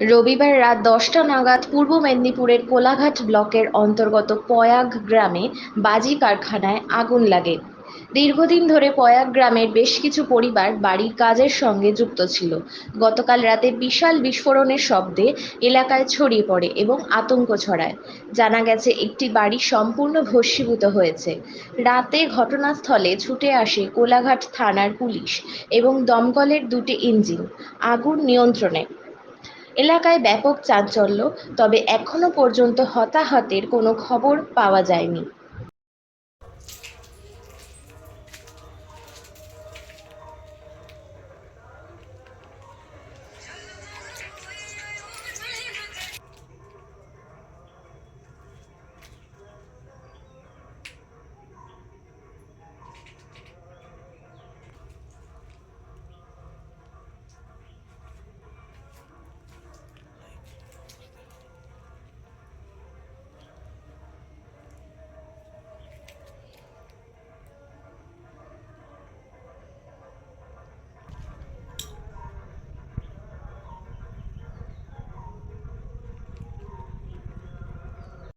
রবিবার রাত দশটা নাগাদ পূর্ব মেদিনীপুরের কোলাঘাট ব্লকের অন্তর্গত পয়াগ গ্রামে বাজি কারখানায় আগুন লাগে। দীর্ঘদিন ধরে পয়াগ গ্রামের বেশ কিছু পরিবার বাড়ির কাজের সঙ্গে যুক্ত ছিল। গতকাল রাতে বিশাল বিস্ফোরণের শব্দে এলাকায় ছড়িয়ে পড়ে এবং আতঙ্ক ছড়ায়। জানা গেছে, একটি বাড়ি সম্পূর্ণ ভস্মীভূত হয়েছে। রাতে ঘটনাস্থলে ছুটে আসে কোলাঘাট থানার পুলিশ এবং দমকলের দুটি ইঞ্জিন। আগুন নিয়ন্ত্রণে এলাকায় ব্যাপক চাঞ্চল্য তবে এখনও পর্যন্ত হতাহতের কোনো খবর পাওয়া যায়নি।